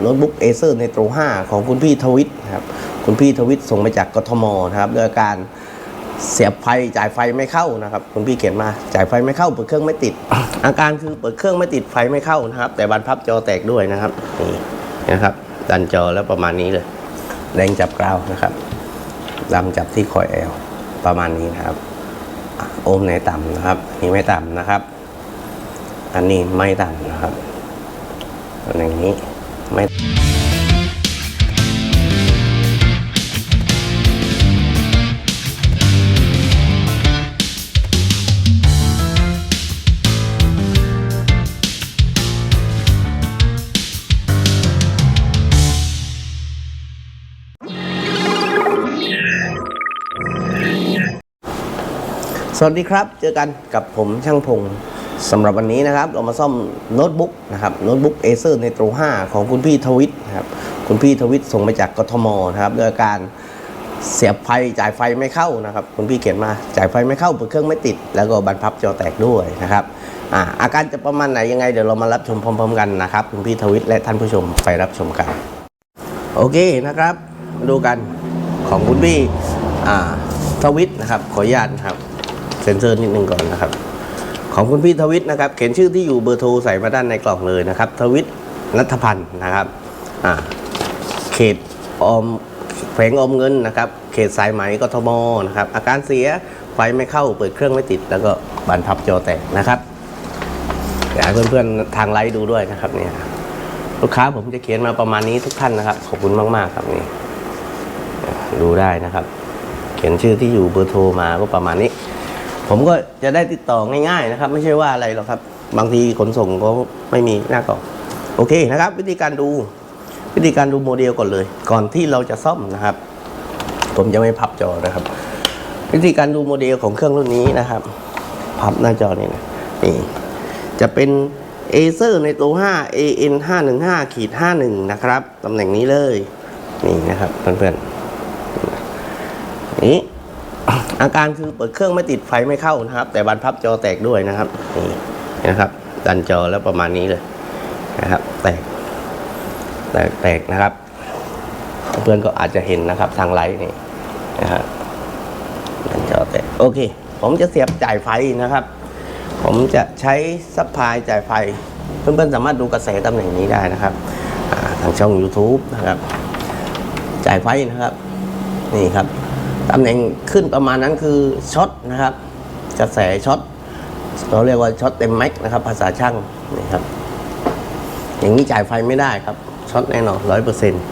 โน้ตบุ๊กเอเซอร์ในโตร5ของคุณพี่ทวิตครับคุณพี่ทวิตส่งมาจากกทมนะครับด้วยอาการเสียบไฟจ่ายไฟไม่เข้านะครับ คุณพี่เขียนมาจ่ายไฟไม่เข้า เปิดเครื่องไม่ติด อาการคือเปิดเครื่องไม่ติดไฟไม่เข้านะครับ แต่บานพับจอแตกด้วยนะครับนี่นะครับ ดันจอแล้วประมาณนี้เลยแดงจับกราวนะครับดำจับที่คอยแอลประมาณนี้นะครับโอมไหนต่ำนะครับนี่ไม่ต่ำนะครับ อันนี้ไม่ต่ำนะครับอันอย่างนี้ ไม่สวัสดีครับ เจอกันกับผมช่างพง สำหรับวันนี้นะครับเรามาซ่อมโน้ตบุ๊กนะครับโน้ตบุ๊กเอเซอร์ในโตร5ของคุณพี่ทวิตนะครับคุณพี่ทวิตส่งมาจากกทมนะครับด้วยการเสียบไฟจ่ายไฟไม่เข้านะครับ คุณพี่เขียนมาจ่ายไฟไม่เข้าเปิดเครื่องไม่ติด แล้วก็บันพับจอแตกด้วยนะครับอาอาการจะประมาณไหนยังไงเดี๋ยวเรามารับชมพร้อมๆกันนะครับ คุณพี่ทวิตและท่านผู้ชมไปรับชมกัน โอเคนะครับมาดูกันของคุณพี่ทวิตนะครับขออนุญาตครับเซ็นเซอร์นิดนึงก่อนนะครับ ของคุณพี่ทวิตนะครับ เขียนชื่อที่อยู่เบอร์โทรใส่มาด้านในกล่องเลยนะครับ ทวิตนัทพันธ์นะครับเขตออมแผงออมเงินนะครับ เขตสายไหมกทมนะครับ อาการเสียไฟไม่เข้าเปิดเครื่องไม่ติด แล้วก็บานพับจอแตกนะครับอยากให้เพื่อนๆทางไลฟ์ดูด้วยนะครับเนี่ยลูกค้าผมจะเขียนมาประมาณนี้ทุกท่านนะครับ ขอบคุณมากๆครับนี่ดูได้นะครับ เขียนชื่อที่อยู่เบอร์โทรมาก็ประมาณนี้ ผมก็จะได้ติดต่อง่ายๆนะครับ ไม่ใช่ว่าอะไรหรอกครับ บางทีขนส่งก็ไม่มีหน้ากล่องโอเคนะครับ วิธีการดูวิธีการดูโมเดลก่อนเลย ก่อนที่เราจะซ่อมนะครับ ผมจะไม่พับจอนะครับ วิธีการดูโมเดลของเครื่องรุ่นนี้นะครับ พับหน้าจอนี่นะนี่จะเป็น Acer ในตัว 5 AN 515ขีด51 นะครับ ตำแหน่งนี้เลย นี่นะครับเพื่อนๆนี่ อาการคือเปิดเครื่องไม่ติดไฟไม่เข้านะครับ แต่บานพับจอแตกด้วยนะครับนี่นะครับ ดันจอแล้วประมาณนี้เลยนะครับ แตกแตกแตกนะครับ เพื่อนก็อาจจะเห็นนะครับทางไลท์นี่นะครับดันจอแตกโอเค ผมจะเสียบจ่ายไฟนะครับ ผมจะใช้ซัพพลายจ่ายไฟ เพื่อนๆสามารถดูกระแสตำแหน่งนี้ได้นะครับทางช่อง YouTube นะครับ จ่ายไฟนะครับ นี่ครับ ตำแหน่งขึ้นประมาณนั้นคือช็อตนะครับกระแสช็อตเราเรียกว่าช็อตเต็มแม็กนะครับ ภาษาช่างนี่ครับ อย่างนี้จ่ายไฟไม่ได้ครับช็อตแน่นอนร้อยเปอร์เซ็นต์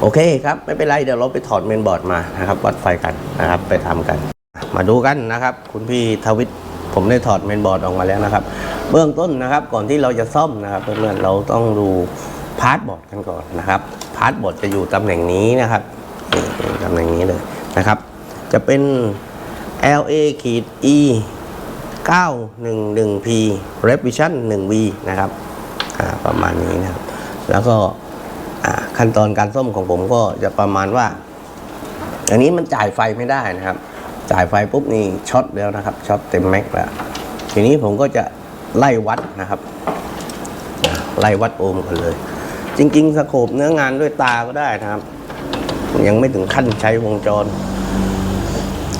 โอเคครับ ไม่เป็นไร เดี๋ยวเราไปถอดเมนบอร์ดมานะครับ วัดไฟกันนะครับ ไปทำกัน มาดูกันนะครับ คุณพี่ทวิตผมได้ถอดเมนบอร์ดออกมาแล้วนะครับ เบื้องต้นนะครับ ก่อนที่เราจะซ่อมนะครับเพื่อนๆเราต้องดูพาร์ทบอร์ดกันก่อนนะครับพาร์ทบอร์ดจะอยู่ตำแหน่งนี้นะครับตำแหน่งนี้เลยนะครับ จะเป็น LA ขีด E 911P Revision 1V นะครับประมาณนี้นะครับ แล้วก็ขั้นตอนการซ่อมของผมก็จะประมาณว่า อันนี้มันจ่ายไฟไม่ได้นะครับ จ่ายไฟปุ๊บนี่ช็อตแล้วนะครับช็อตเต็มแม็กซ์แล้ว ทีนี้ผมก็จะไล่วัดนะครับ ไล่วัดโอห์มกันเลย จริง ๆ สโคปเนื้องานด้วยตาก็ได้นะครับ ยังไม่ถึงขั้นใช้วงจร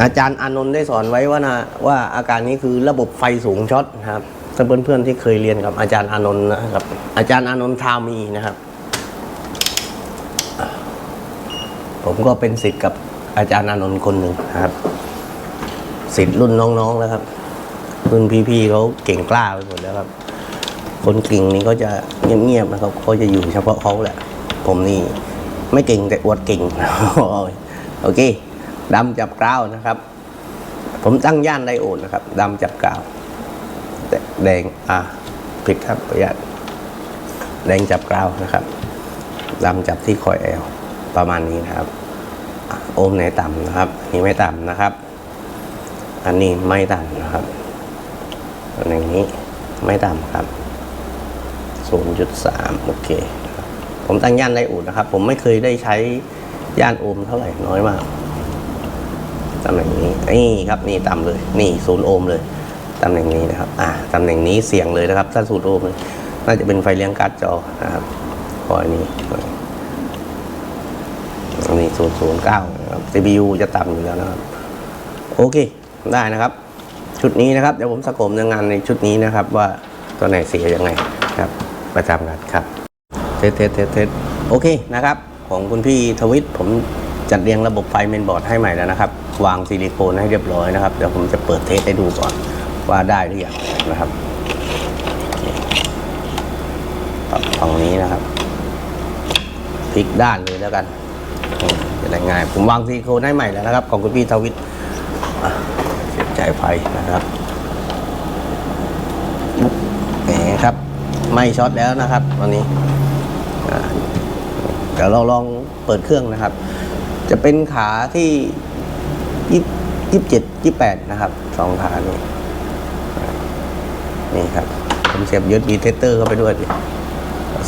อาจารย์อานนท์ได้สอนไว้ว่านะว่าอาการนี้คือระบบไฟสูงช็อตครับถ้าเพื่อนๆที่เคยเรียนกับอาจารย์อานนท์นะครับอาจารย์อานนท์ทามีนะครับ ผมก็เป็นศิษย์กับอาจารย์อานนท์คนหนึ่งครับศิษย์รุ่นน้องๆแล้วครับรุ่นพี่ๆเขาเก่งกล้าไปหมดแล้วครับ คนเก่งนี่ก็จะเงียบๆนะครับเขาจะอยู่เฉพาะเขาแหละ ผมนี่ไม่เก่งแต่อวดเก่งโอเค ดำจับกราวนะครับ ผมตั้งย่านไดโอดนะครับดำจับกราวแแดงอะผิดครับขออนุญาตแดงจับกราวนะครับดำจับที่คอยแอลประมาณนี้นะครับ โอมไหนต่ำนะครับอันนี่ไม่ต่ำนะครับ อันนี้ไม่ต่ำนะครับอันนี้ไม่ต่ำครับ 0.3 โอเค ผมตั้งย่านไดโอดนะครับ ผมไม่เคยได้ใช้ย่านโอมเท่าไหร่น้อยมาก ตำแหน่งนี้นี่ครับนี่ต่ำเลยนี่ศูนย์โอห์มเลยตำแหน่งนี้นะครับอ่าตำแหน่งนี้เสี่ยงเลยนะครับถ้าศูนย์โอห์มเลยน่าจะเป็นไฟเลี้ยงการ์ดจอนะครับพอยนี้อันนี้ศูนย์ศูนย์เก้า CPU จะต่ำอยู่แล้วนะครับ โอเคได้นะครับ ชุดนี้นะครับเดี๋ยวผมสะกมในงานในชุดนี้นะครับ ว่าตัวไหนเสียยังไงครับ ประจำกันครับเทสเทสเทสเทสโอเคนะครับ ของคุณพี่ทวิตผมจัดเรียงระบบไฟเมนบอร์ดให้ใหม่แล้วนะครับ วางซิลิโคนให้เรียบร้อยนะครับเดี๋ยวผมจะเปิดเทสให้ดูก่อนว่าได้หรือยังนะครับปรับฝั่งนี้นะครับพลิกด้านเลยแล้วกันจะได้ง่าย ผมวางซิลิโคนให้ใหม่แล้วนะครับ ของคุณพี่ทวิตเสียบจ่ายไฟนะครับแหมครับ ไม่ช็อตแล้วนะครับตอนนี้เดี๋ยวเราลองเปิดเครื่องนะครับ จะเป็นขาที่ ยี่สิบเจ็ดยี่แปดนะครับสองขานี่นี่ครับผมเสียบยึดบีเทสเตอร์เข้าไปด้วยดิ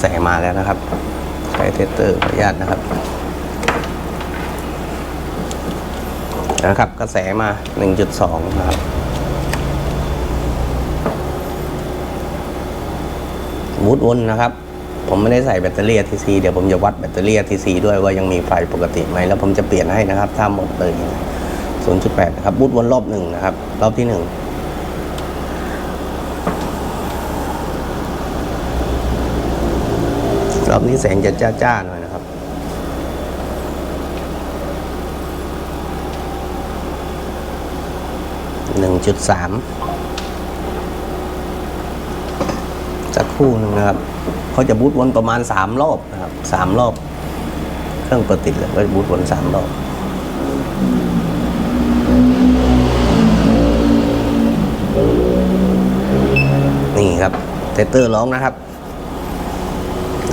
แสมาแล้วนะครับ ใช้เทสเตอร์ขออนุญาตนะครับนะครับกระแสมา 1.2 นะครับ วูดวนนะครับ ผมไม่ได้ใส่แบตเตอรี่ทีซีเดี๋ยวผมจะวัดแบตเตอรี่ทีซีด้วยว่ายังมีไฟปกติไหม แล้วผมจะเปลี่ยนให้นะครับ ถ้าหมดเลย 0.8นะครับบูตวนรอบหนึ่งนะครับ รอบที่หนึ่งรอบนี้แสงจะจ้าๆหน่อยนะครับหนึ่งจุดสามสักครู่หนึงนะครับเขาจะบูตวนประมาณสามรอบนะครับสามรอบ เครื่องเปิดติดเลยก็บูตวนสามรอบ นี่ครับเทสเตอร์ร้องนะครับ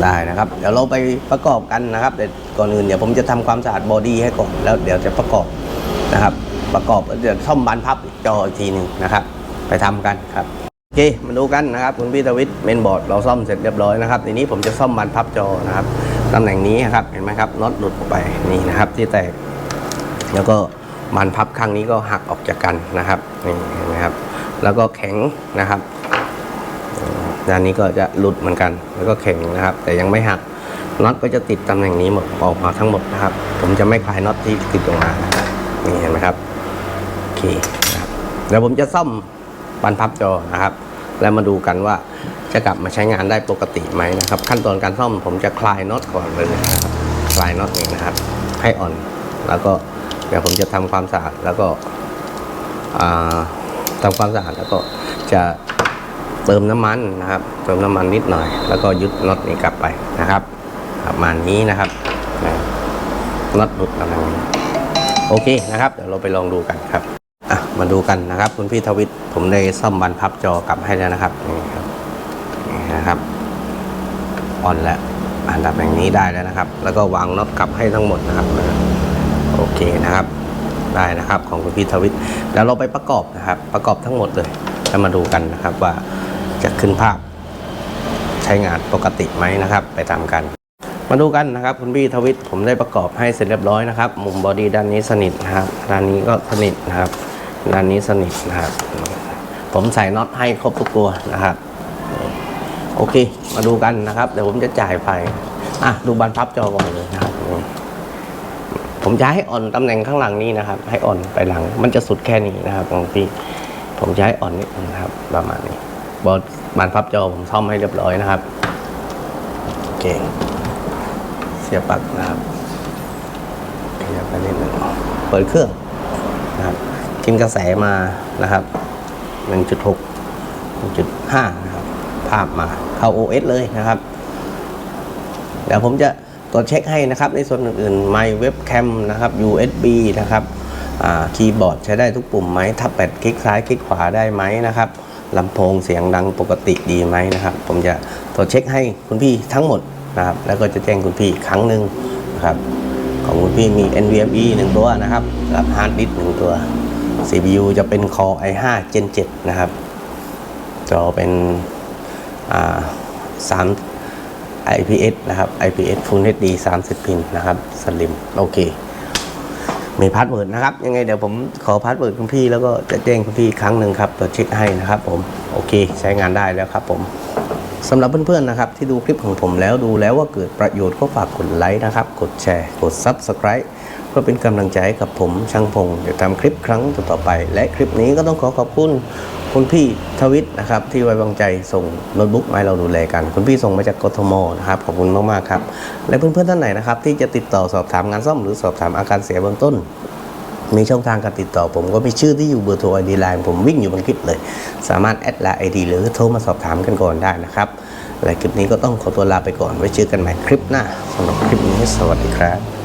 ได้นะครับ เดี๋ยวเราไปประกอบกันนะครับแต่ก่อนอื่นเดี๋ยวผมจะทำความสะอาดบอดี้ให้ก่อนแล้วเดี๋ยวจะประกอบนะครับ ประกอบเดี๋ยวซ่อมบานพับจออีกทีหนึ่งนะครับ ไปทำกันครับโอเคมาดูกันนะครับคุณพี่ทวิตเมนบอร์ดเราซ่อมเสร็จเรียบร้อยนะครับทีนี้ผมจะซ่อมบานพับจอนะครับตำแหน่งนี้ครับเห็นไหมครับน็อตหลุดออกไปนี่นะครับ ที่แตกแล้วก็ บานพับข้างนี้ก็หักออกจากกันนะครับนี่เห็นไหมครับ แล้วก็แข็งนะครับด้านนี้ก็จะหลุดเหมือนกัน แล้วก็แข็งนะครับ แต่ยังไม่หักน็อตก็จะติดตำแหน่งนี้หมดออกมาทั้งหมดนะครับ ผมจะไม่คลายน็อตที่ติดออกมานี่เห็นไหมครับโอเคนะครับเดี๋ยวผมจะซ่อมบานพับจอนะครับ แล้วมาดูกันว่าจะกลับมาใช้งานได้ปกติไหมนะครับ ขั้นตอนการซ่อมผมจะคลายน็อตก่อนเลยนะครับคลายน็อตเองนะครับ ให้อ่อนแล้วก็ เดี๋ยวผมจะทำความสะอาดแล้วก็อ่าทำความสะอาดแล้วก็จะเติมน้ำมันนะครับ เติมน้ำมันนิดหน่อย แล้วก็ยึดน็อตนี้กลับไปนะครับประมาณนี้นะครับน็อตหลุดประมาณนี้โอเคนะครับเดี๋ยวเราไปลองดูกันครับมาดูกันนะครับ คุณพี่ทวิตผมได้ซ่อมบันพับจอกลับให้แล้วนะครับนี่ครับนี่นะครับอ่อนแล้วอันดับอย่างนี้ได้แล้วนะครับ แล้วก็วางน็อตกลับให้ทั้งหมดนะครับ โอเคนะครับ ได้นะครับของคุณพี่ทวิตเดี๋ยวเราไปประกอบนะครับ ประกอบทั้งหมดเลยแล้วมาดูกันนะครับว่าจะขึ้นภาพ ใช้งานปกติไหมนะครับ ไปตามกัน มาดูกันนะครับ คุณพี่ทวิตผมได้ประกอบให้เสร็จเรียบร้อยนะครับ มุมบอดี้ด้านนี้สนิทนะครับด้านนี้ก็สนิทนะครับด้านนี้สนิทนะครับ ผมใส่น็อตให้ครบทุกตัวนะครับโอเค มาดูกันนะครับ เดี๋ยวผมจะจ่ายไฟอะ ดูบานพับจอก่อนเลยนะ ผมจะให้อ่อนตำแหน่งข้างหลังนี้นะครับ ให้อ่อนไปหลัง มันจะสุดแค่นี้นะครับของพี่ผมจะให้อ่อนนิดนึงนะครับประมาณนี้บอบานพับจอผมซ่อมให้เรียบร้อยนะครับโอเคเสียบปลั๊กนะครับขยับไปนิดหนึงเปิดเครื่องนะครับกินกระแสมานะครับ1.6 1.5นะครับภาพมาเข้า OS เลยนะครับเดี๋ยวผมจะ ตรวจเช็คให้นะครับ ในส่วนอื่นๆไมค์เว็บแคมนะครับ USB นะครับคีย์บอร์ดใช้ได้ทุกปุ่มไหมทับแปดคลิกซ้ายคลิกขวาได้ไหมนะครับลำโพงเสียงดังปกติดีไหมนะครับ ผมจะตรวจเช็คให้คุณพี่ทั้งหมดนะครับ แล้วก็จะแจ้งคุณพี่ครั้งหนึ่งนะครับ ของคุณพี่มี NVMe หนึ่งตัวนะครับกับฮาร์ดดิสก์หนึ่งตัว CPU จะเป็น Core i5 Gen 7 นะครับจอเป็นอ่าสาม IPS นะครับ IPS Full HD 30 พินนะครับสลิมโอเค มีพาสเวิร์ดนะครับ ยังไงเดี๋ยวผมขอพาสเวิร์ดคุณพี่แล้วก็จะแจ้งคุณพี่ครั้งหนึ่งครับตรวจเช็คให้นะครับผม โอเค ใช้งานได้แล้วครับผม สำหรับเพื่อนๆนะครับที่ดูคลิปของผมแล้วดูแล้วว่าเกิดประโยชน์ก็ฝากกดไลค์นะครับ กดแชร์ กด Subscribe เพื่อเป็นกำลังใจให้กับผมช่างพงเดี๋ยวทำคลิปครั้งต่อๆไป และคลิปนี้ก็ต้องขอขอบคุณคุณพี่ทวิตนะครับที่ไว้วางใจส่งโน้ตบุ๊กมาให้เราดูแลกัน คุณพี่ส่งมาจากกทมนะครับขอบคุณมากๆครับและเพื่อนๆท่านไหนนะครับที่จะติดต่อสอบถามงานซ่อมหรือสอบถามอาการเสียเบื้องต้น มีช่องทางการติดต่อ ผมก็มีชื่อที่อยู่เบอร์โทรไอดีไลน์ผมวิ่งอยู่บนคลิปเลย สามารถแอดไลน์ไอดีหรือโทรมาสอบถามกันก่อนได้นะครับและคลิปนี้ก็ต้องขอตัวลาไปก่อนไว้เจอกันใหม่คลิปหน้าสำหรับคลิปนี้สวัสดีครับ